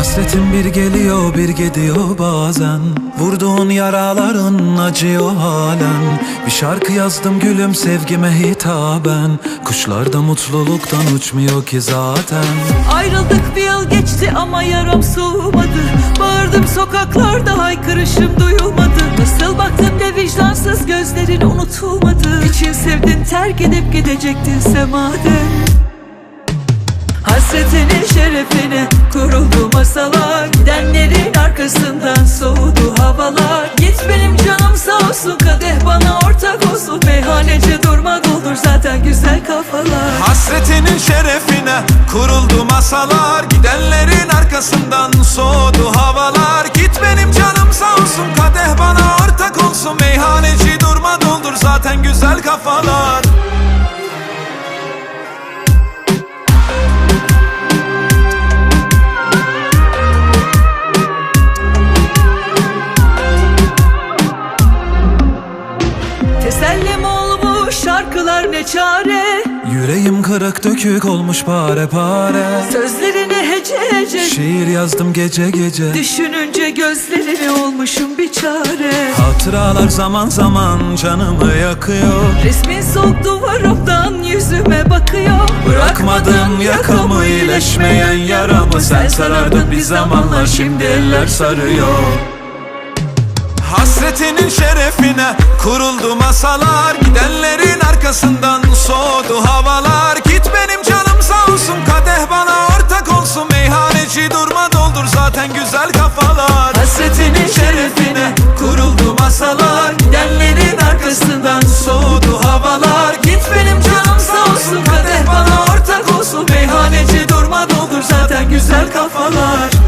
Hasretin bir geliyor bir gidiyor bazen. Vurduğun yaraların acıyor halen. Bir şarkı yazdım gülüm sevgime hitaben. Kuşlar da mutluluktan uçmuyor ki zaten. Ayrıldık bir yıl geçti ama yaram soğumadı. Bağırdım sokaklarda haykırışım duyulmadı. Nasıl baktın be vicdansız gözlerin unutulmadı. İçin sevdin terk edip gidecektin madem Hasretinin şerefine kuruldu masalar Gidenlerin arkasından soğudu havalar. Git benim canım sağ olsun kadeh bana ortak olsun. Meyhaneci durma doldur zaten güzel kafalar. Hasretinin şerefine kuruldu masalar. Gidenlerin arkasından soğudu havalar. Git benim canım sağ olsun kadeh bana ortak olsun. Meyhaneci durma doldur zaten güzel kafalar çare Yüreğim kırık dökük olmuş pare pare. Sözlerini hece hece. Şiir yazdım gece gece. Düşününce gözlerini olmuşum bir çare. Hatıralar zaman zaman canımı yakıyor. Resmin soğuk duvarımdan yüzüme bakıyor. Bırakmadın yakamı iyileşmeyen yaramı Sen sarardın bir zamanlar. şimdi eller sarıyor. Hasretinin şerefine kuruldu masalar. Gidenlerin arkasından kafalar